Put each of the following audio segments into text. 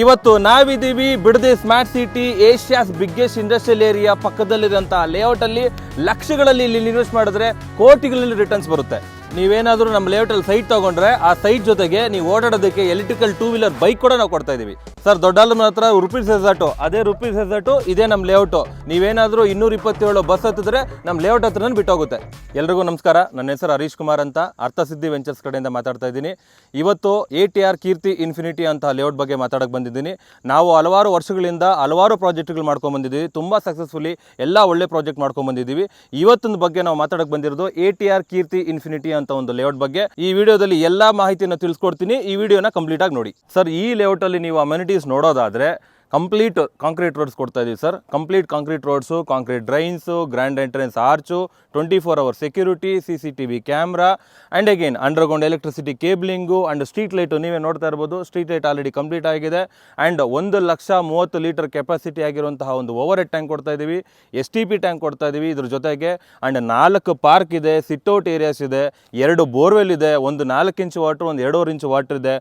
ಇವತ್ತು ನಾವಿದ್ದೀವಿ Bidadi smart city Asia's biggest industrial area ಪಕ್ಕದಲ್ಲಿರುವಂತಹ layout ಅಲ್ಲಿ ಲಕ್ಷಗಳಲ್ಲಿ ಇಲ್ಲಿ ಇನ್ವೆಸ್ಟ್ ಮಾಡಿದ್ರೆ ಕೋಟಿಗಳಲ್ಲಿ ರಿಟರ್ನ್ಸ್ ಬರುತ್ತೆ. ನೀವೇನಾದ್ರೂ ನಮ್ಮ ಲೇಔಟಲ್ಲಿ ಸೈಟ್ ತೊಗೊಂಡ್ರೆ ಆ ಸೈಟ್ ಜೊತೆಗೆ ನೀವು ಓಡಾಡೋದಕ್ಕೆ ಎಲೆಕ್ಟ್ರಿಕಲ್ ಟೂ ವೀಲರ್ ಬೈಕ್ ಕೂಡ ನಾವು ಕೊಡ್ತಾ ಇದ್ದೀವಿ ಸರ್ ದೊಡ್ಡಾಲನ ಹತ್ರ ರುಪೀಸ್ ರೆಸಾರ್ಟು ಅದೇ ರುಪೀಸ್ ರೆಸಾರ್ಟು ಇದೇ ನಮ್ಮ ಲೇಔಟು ನೀವೇನಾದರೂ ಇನ್ನೂರ ಇಪ್ಪತ್ತೇಳು ಬಸ್ ಹತ್ತಿದ್ರೆ ನಮ್ಮ ಲೇಔಟ್ ಹತ್ರನೇ ಬಿಟ್ಟೋಗುತ್ತೆ. ಎಲ್ರಿಗೂ ನಮಸ್ಕಾರ. ನನ್ನ ಹೆಸರು ಹರೀಶ್ ಕುಮಾರ್ ಅಂತ ಅರ್ಥಸಿದ್ಧಿ ವೆಂಚರ್ಸ್ ಕಡೆಯಿಂದ ಮಾತಾಡ್ತಾ ಇದ್ದೀನಿ. ಇವತ್ತು A T R Keerthi Infinity ಅಂತ ಲೇಔಟ್ ಬಗ್ಗೆ ಮಾತಾಡೋಕ್ಕೆ ಬಂದಿದ್ದೀನಿ. ನಾವು ಹಲವಾರು ವರ್ಷಗಳಿಂದ ಹಲವಾರು ಪ್ರಾಜೆಕ್ಟ್ಗಳು ಮಾಡ್ಕೊಂಡು ಬಂದಿದ್ದೀವಿ. ತುಂಬ ಸಕ್ಸಸ್ಫುಲಿ ಎಲ್ಲ ಒಳ್ಳೆ ಪ್ರಾಜೆಕ್ಟ್ ಮಾಡ್ಕೊಂಡು ಬಂದಿದ್ದೀವಿ. ಇವತ್ತಿನ ಬಗ್ಗೆ ನಾವು ಮಾತಾಡಕ್ಕೆ ಬಂದಿರೋದು A T R Keerthi Infinity ಒಂದು ಲೇಔಟ್ ಬಗ್ಗೆ ಈ ವಿಡಿಯೋದಲ್ಲಿ ಎಲ್ಲಾ ಮಾಹಿತಿಯನ್ನು ತಿಳಿಸ್ಕೊಡ್ತೀನಿ. ಈ ವಿಡಿಯೋನ ಕಂಪ್ಲೀಟ್ ಆಗಿ ನೋಡಿ. ಸರ್ ಈ ಲೇಔಟ್ ಅಲ್ಲಿ ನೀವು ಅಮ್ಯುನಿಟೀಸ್ ನೋಡೋದಾದ್ರೆ ಕಂಪ್ಲೀಟ್ ಕಾಂಕ್ರೀಟ್ ರೋಡ್ಸ್ ಕೊಡ್ತಾ ಇದೀವಿ sir complete concrete roads concrete drains grand entrance arch twenty four hour security C C T V camera and again underground electricity cabling and street light ನೀವೇ ನೋಡ್ತಾ ಇರ್ಬೋದು. Street light already complete ಆಗಿದೆ. And ಒಂದು ಲಕ್ಷ ಮೂವತ್ತು litre capacity ಆಗಿರುವಂತಹ ಒಂದು over head tank ಕೊಡ್ತಾ ಇದ್ದೀವಿ ಎಸ್ ಟಿ ಪಿ ಟ್ಯಾಂಕ್ ಕೊಡ್ತಾ ಇದ್ದೀವಿ ಇದ್ರ ಜೊತೆಗೆ. ಆ್ಯಂಡ್ ನಾಲ್ಕು ಪಾರ್ಕ್ ಇದೆ ಸಿಟ್ಔಟ್ ಏರಿಯಾಸ್ ಇದೆ, ಎರಡು ಬೋರ್ವೆಲ್ ಇದೆ, ಒಂದು ನಾಲ್ಕು ಇಂಚು ವಾಟ್ರ್ ಒಂದು ಎರಡೂವರೆ ಇಂಚು ವಾಟ್ರ್ ಇದೆ.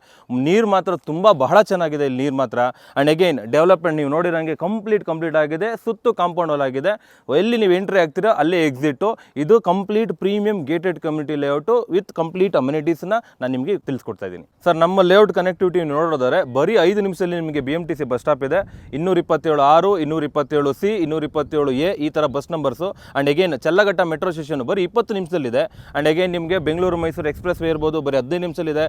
ನೀರು ಮಾತ್ರ ತುಂಬ ಬಹಳ ಚೆನ್ನಾಗಿದೆ ಇಲ್ಲಿ ನೀರು ಮಾತ್ರ. ಆ್ಯಂಡ್ ಅಗೈನ್ ಡೆವಲಪ್ಮೆಂಟ್ ನೀವು ನೋಡಿರೋಂಗೆ ಕಂಪ್ಲೀಟ್ ಕಂಪ್ಲೀಟ್ ಆಗಿದೆ, ಸುತ್ತು ಕಾಂಪೌಂಡ್ ವಾಲ್ ಆಗಿದೆ. ಎಲ್ಲಿ ನೀವು ಎಂಟ್ರಿ ಆಗ್ತೀರೋ, ಅಲ್ಲೇ ಎಕ್ಸಿಟ್ಟು ಇದು complete premium gated community layout with complete ಅಮ್ಯುನಿಟೀಸ್ನ ನಾನು ನಿಮಗೆ ತಿಳಿಸ್ಕೊಡ್ತಾ ಇದ್ದೀನಿ. ಸರ್ ನಮ್ಮ ಲೇಔಟ್ ಕನೆಕ್ಟಿವಿಟಿ ನೋಡೋದಾದ್ರೆ, ಬರೀ ಐದು ನಿಮಿಷದಲ್ಲಿ ನಿಮಗೆ B M T C bus stop ಇದೆ. ಇನ್ನೂರ ಇಪ್ಪತ್ತೇಳು ಆರು ಇನ್ನೂರ ಇಪ್ಪತ್ತೇಳು ಸಿ ಇನ್ನೂರ ಇಪ್ಪತ್ತೇಳು ಎ ಈ ಥರ bus numbers and again Challaghatta metro station ಬರೀ ಇಪ್ಪತ್ತು ನಿಮಿಷದಲ್ಲಿದೆ. ಆ್ಯಂಡ್ ಅಗೇನ್ ನಿಮಗೆ ಬೆಂಗಳೂರು ಮೈಸೂರು ಎಕ್ಸ್ಪ್ರೆಸ್ ವೇ ಇರ್ಬೋದು, ಬರೀ ಹದಿನೈದು ನಿಮಿಷದಲ್ಲಿದೆ.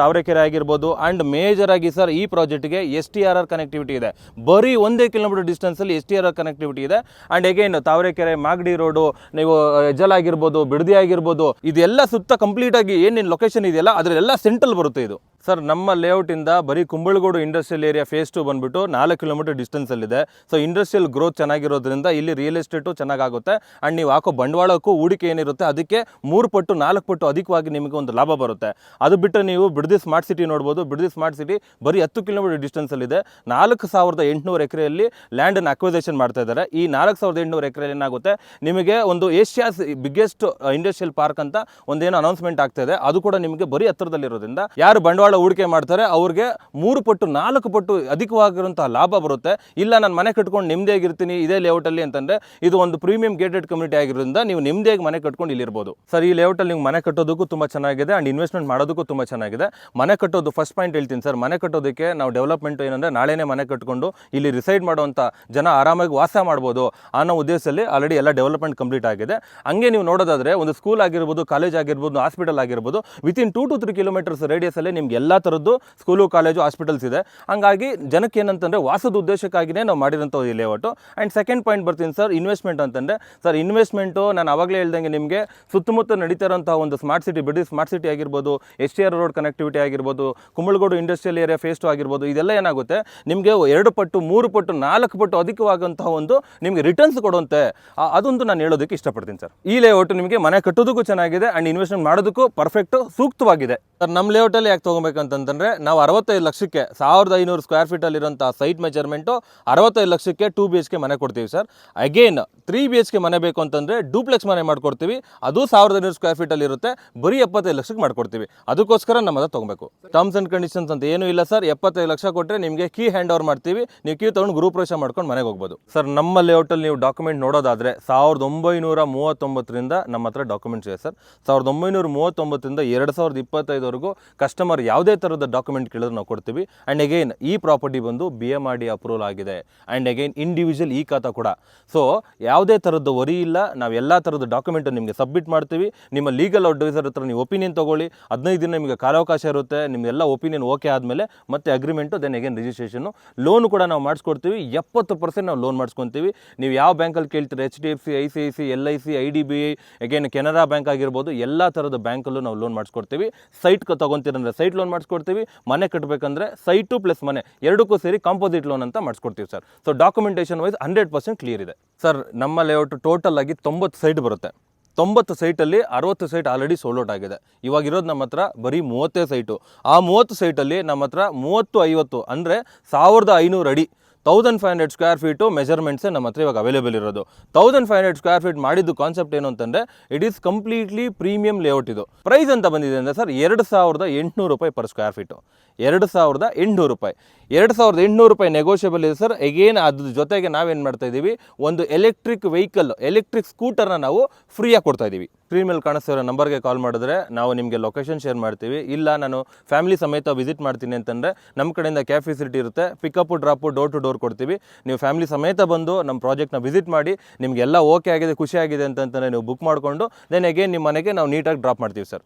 ತಾವರೆಕೆರೆ ಆಗಿರ್ಬೋದು. ಆ್ಯಂಡ್ ಮೇಜರ್ ಆಗಿ ಸರ್ ಈ ಪ್ರಾಜೆಕ್ಟ್ಗೆ S T R R connectivity ಇದೆ. ಬರೀ ಒಂದೇ ಕಿಲೋಮೀಟರ್ ಡಿಸ್ಟೆನ್ಸಲ್ಲಿ ಎಸ್ ಟಿ ಆರ್ ಕನೆಕ್ಟಿವಿಟಿ ಇದೆ. And again Tavarekere Magadi road ನೀವು ಎಜಲ್ ಆಗಿರ್ಬೋದು ಬಿಡದಿ ಆಗಿರ್ಬೋದು, ಇದೆಲ್ಲ ಸುತ್ತ ಕಂಪ್ಲೀಟ್ ಆಗಿ ಏನೇನು ಲೊಕೇಶನ್ ಇದೆಯಲ್ಲ, ಅದರಲ್ಲೆಲ್ಲ ಸೆಂಟ್ರಲ್ ಬರುತ್ತೆ ಇದು. ಸರ್, ನಮ್ಮ ಲೇಔಟಿಂದ ಬರೀ Kumbalgodu industrial area phase two ಬಂದ್ಬಿಟ್ಟು ನಾಲ್ಕು ಕಿಲೋಮೀಟರ್ ಡಿಸ್ಟೆನ್ಸಲ್ಲಿದೆ ಸೊ ಇಂಡಸ್ಟ್ರಿಯಲ್ ಗ್ರೋತ್ ಚೆನ್ನಾಗಿರೋದ್ರಿಂದ ಇಲ್ಲಿ ರಿಯಲ್ ಎಸ್ಟೇಟು ಚೆನ್ನಾಗಾಗುತ್ತೆ. ಆ್ಯಂಡ್ ನೀವು ಹಾಕೋ ಬಂಡವಾಳಕ್ಕೂ ಹೂಡಿಕೆ ಏನಿರುತ್ತೆ, ಅದಕ್ಕೆ ಮೂರು ಪಟ್ಟು, ನಾಲ್ಕು ಪಟ್ಟು ಅಧಿಕವಾಗಿ ನಿಮಗೆ ಒಂದು ಲಾಭ ಬರುತ್ತೆ. ಅದು ಬಿಟ್ಟರೆ ನೀವು ಬಿಡದಿ ಸ್ಮಾರ್ಟ್ ಸಿಟಿ ನೋಡ್ಬೋದು. ಬಿಡದಿ ಸ್ಮಾರ್ಟ್ ಸಿಟಿ ಬರೀ ಹತ್ತು ಕಿಲೋಮೀಟರ್ ಡಿಸ್ಟೆನ್ಸಲ್ಲಿದೆ ನಾಲ್ಕು ಸಾವಿರದ ಎಂಟುನೂರು ಎಕರೆಯಲ್ಲಿ ಲ್ಯಾಂಡನ್ನು ಅಕ್ವಿಸೇಷನ್ ಮಾಡ್ತಾ ಇದ್ದಾರೆ. ಈ ನಾಲ್ಕು ಸಾವಿರದ ಎಂಟುನೂರು ಎಕರೆಯಲ್ಲಿ ಏನಾಗುತ್ತೆ, ನಿಮಗೆ ಒಂದು ಏಷ್ಯಾಸ್ ಬಿಗ್ಗೆಸ್ಟ್ ಇಂಡಸ್ಟ್ರಿಯಲ್ ಪಾರ್ಕ್ ಅಂತ ಒಂದೇನು ಅನೌನ್ಸ್ಮೆಂಟ್ ಆಗ್ತಾ ಇದೆ. ಅದು ಕೂಡ ನಿಮಗೆ ಬರೀ ಹತ್ತಿರದಲ್ಲಿರೋದ್ರಿಂದ ಯಾರು ಬಂಡವಾಳ ಹೂಡಿಕೆ ಮಾಡ್ತಾರೆ. ಅವ್ರಿಗೆ ಮೂರು ಪಟ್ಟು, ನಾಲ್ಕು ಪಟ್ಟು ಅಧಿಕವಾಗಿರುವಂತಹ ಲಾಭ ಬರುತ್ತೆ. ಇಲ್ಲ, ನಾನು ಮನೆ ಕಟ್ಕೊಂಡು ನೆಮ್ಮದಿಯಾಗಿರ್ತೀನಿ ಇದೇ ಲೇಔಟಲ್ಲಿ ಅಂತಂದ್ರೆ ಇದು ಒಂದು ಪ್ರೀಮಿಯಂ ಗೇಟೆಡ್ ಕಮ್ಯುನಿಟಿ ಆಗಿರೋದ್ರಿಂದ ನೀವು ನೆಮ್ಮದಿಯಾಗಿ ಮನೆ ಕಟ್ಕೊಂಡು ಇಲ್ಲಿರ್ಬೋದು ಸರ್, ಈ ಲೇಔಟಲ್ಲಿ ನೀವು ಮನೆ ಕಟ್ಟೋದಕ್ಕೂ ತುಂಬ ಚೆನ್ನಾಗಿದೆ ಆ್ಯಂಡ್ ಇನ್ವೆಸ್ಟ್ಮೆಂಟ್ ಮಾಡೋದಕ್ಕೂ ತುಂಬ ಚೆನ್ನಾಗಿದೆ. ಮನೆ ಕಟ್ಟೋದು ಫಸ್ಟ್ ಪಾಯಿಂಟ್ ಹೇಳ್ತೀನಿ ಸರ್. ಮನೆ ಕಟ್ಟೋದಕ್ಕೆ ನಾವು ಡೆವಲಪ್ಮೆಂಟ್ ಏನಂದ್ರೆ ನಾಳೆನೇ ಮನೆ ಕಟ್ಕೊಂಡು ಇಲ್ಲಿ ರಿಸೈಡ್ ಮಾಡುವಂಥ ಜನ ಆರಾಮಾಗಿ ವಾಸ ಮಾಡ್ಬೋದು ಅನ್ನೋ ಉದ್ದೇಶದಲ್ಲಿ ಆಲ್ರೆಡಿ ಎಲ್ಲ ಡೆವಲಪ್ಮೆಂಟ್ ಕಂಪ್ಲೀಟ್ ಆಗಿದೆ. ಹಂಗೆ ನೀವು ನೋಡೋದಾದ್ರೆ ಒಂದು ಸ್ಕೂಲ್ ಆಗಿರ್ಬೋದು ಕಾಲೇಜ್ ಆಗಿರ್ಬೋದು ಹಾಸ್ಪಿಟಲ್ ಆಗಿರ್ಬೋದು within two to three kilometers ಅಲ್ಲಿ ನಿಮ್ಗೆ ಎಲ್ಲ ಥರದ್ದು ಸ್ಕೂಲು, ಕಾಲೇಜು, ಹಾಸ್ಪಿಟಲ್ಸ್ ಇದೆ. ಹಂಗಾಗಿ ಜನಕ್ಕೆ ಏನಂತಂದರೆ ವಾಸದ ಉದ್ದೇಶಕ್ಕಾಗಿಯೇ ನಾವು ಮಾಡಿರೋಂಥ ಈ ಲೇಔಟು ಆ್ಯಂಡ್ ಸೆಕೆಂಡ್ ಪಾಯಿಂಟ್ ಬರ್ತೀನಿ ಸರ್ ಇನ್ವೆಸ್ಟ್ಮೆಂಟ್ ಅಂತಂದರೆ ಸರ್ ಇನ್ವೆಸ್ಟ್ಮೆಂಟು ನಾನು ಆವಾಗಲೇ ಹೇಳ್ದಂಗೆ ನಿಮಗೆ ಸುತ್ತಮುತ್ತ ನಡೀತಾ ಒಂದು ಸ್ಮಾರ್ಟ್ ಸಿಟಿ ಬಿಡಿ ಸ್ಮಾರ್ಟ್ ಸಿಟಿ ಆಗಿರ್ಬೋದು S T R road connectivity ಆಗಿರ್ಬೋದು, Kumbalgodu industrial area phase two ಆಗಿರ್ಬೋದು, ಇದೆಲ್ಲ ಏನಾಗುತ್ತೆ? ನಿಮಗೆ ಎರಡು ಪಟ್ಟು, ಮೂರು ಪಟ್ಟು, ನಾಲ್ಕು ಪಟ್ಟು ಅಧಿಕವಾದಂತಹ ಒಂದು ನಿಮಗೆ ರಿಟರ್ನ್ಸ್ ಕೊಡುವಂತೆ. ಅದೊಂದು ನಾನು ಹೇಳೋದಕ್ಕೆ ಇಷ್ಟಪಡ್ತೀನಿ ಸರ್ ಈ ಲೇಔಟ್ ನಿಮಗೆ ಮನೆ ಕಟ್ಟೋದಕ್ಕೂ ಚೆನ್ನಾಗಿದೆ ಆ್ಯಂಡ್ ಇನ್ವೆಸ್ಟ್ಮೆಂಟ್ ಮಾಡೋದಕ್ಕೂ ಪರ್ಫೆಕ್ಟ್ ಸೂಕ್ತವಾಗಿದೆ. ಸರ್ ನಮ್ಮ ಲೇಔಟಲ್ಲಿ ಯಾಕೆ ತೊಗೊಬೇಕಂತಂದ್ರೆ ನಾವು ಅರವತ್ತೈದು ಲಕ್ಷಕ್ಕೆ ಸಾವಿರದ ಐನೂರು ಸ್ಕ್ವೇರ್ ಫೀಟ್ ಅಲ್ಲಿರುವಂಥ ಸೈಟ್ ಮೆಜರ್ಮೆಂಟು ಅರವತ್ತೈದು ಲಕ್ಷಕ್ಕೆ ಟೂ ಬಿ ಎಚ್ ಕೆ ಮನೆ ಕೊಡ್ತೀವಿ sir. Again three B H K ಮನೆ ಬೇಕು ಅಂತಂದರೆ ಡೂಪ್ಲೆಕ್ಸ್ ಮನೆ ಮಾಡ್ಕೊಡ್ತೀವಿ. ಅದು ಸಾವಿರದ ಐನೂರು ಸ್ಕ್ವೇರ್ ಫೀಟಲ್ಲಿರುತ್ತೆ ಬರೀ ಎಪ್ಪತ್ತೈದು ಲಕ್ಷಕ್ಕೆ ಮಾಡ್ಕೊಡ್ತೀವಿ. ಅದಕ್ಕೋಸ್ಕರ ನಮ್ಮ ಹತ್ರ ತೊಗೊಬೇಕು. ಟರ್ಮ್ಸ್ ಆ್ಯಂಡ್ ಕಂಡೀಷನ್ಸ್ ಅಂತ ಏನೂ ಇಲ್ಲ ಸರ್. ಎಪ್ಪತ್ತೈದು ಲಕ್ಷ ಕೊಟ್ಟರೆ ನಿಮಗೆ ಕೀ ಹ್ಯಾಂಡ್ ಓವರ್ ಮಾಡ್ತೀವಿ. ನೀವು ಕೀ ತೊಗೊಂಡು ಗ್ರೂಪ್ ರೇಷನ್ ಮಾಡ್ಕೊಂಡು ಮನೆಗೆ ಹೋಗ್ಬೋದು. ಸರ್ ನಮ್ಮ ಲೇಔಟಲ್ಲಿ ನೀವು ಡಾಕ್ಯುಮೆಂಟ್ ನೋಡೋದಾದರೆ ಸಾವಿರದ ಒಂಬೈನೂರ ಮೂವತ್ತೊಂಬತ್ತರಿಂದ ನಮ್ಮ ಹತ್ರ ಡಾಕ್ಯುಮೆಂಟ್ಸ್ ಇದೆ ಸರ್. ಸಾವಿರದ ಒಂಬೈನೂರ ಮೂವತ್ತೊಂಬತ್ತರಿಂದ ಎರಡು ಸಾವಿರದ ಇಪ್ಪತ್ತೈದವರೆಗೂ ಕಸ್ಟಮರ್ ಯಾವುದೇ ಥರದ ಡಾಕ್ಯುಮೆಂಟ್ ಕೇಳಿದ್ರೆ ನಾವು ಕೊಡ್ತೀವಿ. ಆ್ಯಂಡ್ ಅಗೈನ್ ಈ ಪ್ರಾಪರ್ಟಿ ಬಂದು B M R D approval ಆಗಿದೆ. ಆ್ಯಂಡ್ ಅಗೈನ್ ಇಂಡಿವಿಜುವಲ್ ಈ ಖಾತಾ ಕೂಡ. ಸೊ ಯಾವುದೇ ಥರದ್ದು ವರಿ ಇಲ್ಲ. ನಾವು ಎಲ್ಲ ಥರದ ಡಾಕ್ಯುಮೆಂಟ್ ನಿಮಗೆ ಸಬ್ಮಿಟ್ ಮಾಡ್ತೀವಿ. ನಿಮ್ಮ ಲೀಗಲ್ ಅಡ್ವೈಸರ್ ಹತ್ರ ನೀವು ಒಪಿನಿಯನ್ ತಗೊಳ್ಳಿ. ಹದಿನೈದು ದಿನ ನಿಮಗೆ ಕಾಲಾವಕಾಶ ಇರುತ್ತೆ. ನಿಮ್ಮೆಲ್ಲ ಒಪಿನಿಯನ್ ಓಕೆ ಆದಮೇಲೆ ಮತ್ತೆ agreement then again registration loan ಕೂಡ ನಾವು ಮಾಡಿಸ್ಕೊಡ್ತೀವಿ. ಎಪ್ಪತ್ತು ಪರ್ಸೆಂಟ್ ನಾವು ಲೋನ್ ಮಾಡಿಸ್ಕೊತೀವಿ. ನೀವು ಯಾವ ಬ್ಯಾಂಕಲ್ಲಿ ಕೇಳ್ತೀರಿ? H D F C I C I C L I C I D B I again Canara bank ಆಗಿರ್ಬೋದು, ಎಲ್ಲ ಥರದ ಬ್ಯಾಂಕಲ್ಲೂ ನಾವು ಲೋನ್ ಮಾಡಿಸ್ಕೊಡ್ತೀವಿ. ಸೈಟ್ ತೊಗೊತೀರಂದ್ರೆ ಸೈಟ್ ಲೋನ್ ಮಾಡಿಸ್ಕೊಡ್ತೀವಿ, ಮನೆ ಕಟ್ಟಬೇಕಂದ್ರೆ ಸೈಟು ಪ್ಲಸ್ ಮನೆ, ಎರಡಕ್ಕೂ ಸೇರಿ ಕಾಂಪೋಸಿಟ್ ಲೋನ್ ಅಂತ ಮಾಡಿಸ್ಕೊಡ್ತೀವಿ sir. So documentation wise hundred percent clear ಇದೆ. ಸರ್ ನಮ್ಮ ಲೇಔಟ್ ಟೋಟಲ್ ಆಗಿ ತೊಂಬತ್ತು ಸೈಟ್ ಬರುತ್ತೆ. ತೊಂಬತ್ತು ಸೈಟಲ್ಲಿ ಅರವತ್ತು ಸೈಟ್ ಆಲ್ರೆಡಿ ಸೋಲ್ಡ್ ಔಟ್ ಆಗಿದೆ. ಇವಾಗ ಇರೋದು ನಮ್ಮ ಹತ್ರ ಬರೀ ಮೂವತ್ತೇ ಸೈಟು ಆ ಮೂವತ್ತು ಸೈಟಲ್ಲಿ ನಮ್ಮ ಹತ್ರ ಮೂವತ್ತು ಐವತ್ತು ಅಂದರೆ ಸಾವಿರದ ಐನೂರು ಅಡಿ thousand five hundred square feet ಮೆಜರ್ಮೆಂಟ್ಸೇ ನಮ್ಮ ಹತ್ರ ಇವಾಗ ಅವೈಲೇಬಲ್ ಇರೋದು. Thousand five hundred square feet ಮಾಡಿದ್ದು ಕಾನ್ಸೆಪ್ಟ್ ಏನು ಅಂತಂದರೆ it is completely premium layout ಇದು. ಪ್ರೈಸ್ ಅಂತ ಬಂದಿದೆ ಅಂದರೆ ಸರ್ ಎರಡು ಸಾವಿರದ ಎಂಟುನೂರು ರೂಪಾಯಿ ಪರ್ ಸ್ಕ್ವೇರ್ ಫೀಟು ಎರಡು ಸಾವಿರದ ಎಂಟುನೂರು ರೂಪಾಯಿ. ಎರಡು ಸಾವಿರದ ಎಂಟುನೂರು ರೂಪಾಯಿ ನೆಗೋಷಿಯಬಲ್ ಇದೆ ಸರ್ ಎಗೇನ್ ಅದ್ರ ಜೊತೆಗೆ ನಾವೇನು ಮಾಡ್ತಾ ಇದ್ದೀವಿ? ಒಂದು ಎಲೆಕ್ಟ್ರಿಕ್ ವೆಹಿಕಲ್ ಎಲೆಕ್ಟ್ರಿಕ್ ಸ್ಕೂಟರ್ನ ನಾವು ಫ್ರೀಯಾಗಿ ಕೊಡ್ತಾ ಇದ್ದೀವಿ. ಸ್ಕ್ರೀನ್ ಮೇಲೆ ಕಾಣಿಸ್ತಿರೋ ನಂಬರ್ಗೆ ಕಾಲ್ ಮಾಡಿದ್ರೆ ನಾವು ನಿಮಗೆ ಲೊಕೇಶನ್ ಶೇರ್ ಮಾಡ್ತೀವಿ. ಇಲ್ಲ, ನಾನು ಫ್ಯಾಮಿಲಿ ಸಮೇತ ವಿಸಿಟ್ ಮಾಡ್ತೀನಿ ಅಂತಂದರೆ ನಮ್ಮ ಕಡೆಯಿಂದ ಕ್ಯಾಬ್ ಫೆಸಿಲಿಟಿ ಇರುತ್ತೆ. Pickup, drop, door to door ಕೊಡ್ತೀವಿ. ನೀವು ಫ್ಯಾಮಿಲಿ ಸಮೇತ ಬಂದು ನಮ್ಮ ಪ್ರಾಜೆಕ್ಟ್ನ ವಿಸಿಟ್ ಮಾಡಿ, ನಿಮಗೆಲ್ಲ ಓಕೆ ಆಗಿದೆ, ಖುಷಿ ಆಗಿದೆ ಅಂತಂತಂದರೆ ನೀವು ಬುಕ್ ಮಾಡಿಕೊಂಡು, ದೆನ್ ಅಗೇನ್ ನಿಮ್ಮ ಮನೆಗೆ ನಾವು ನೀಟಾಗಿ ಡ್ರಾಪ್ ಮಾಡ್ತೀವಿ ಸರ್.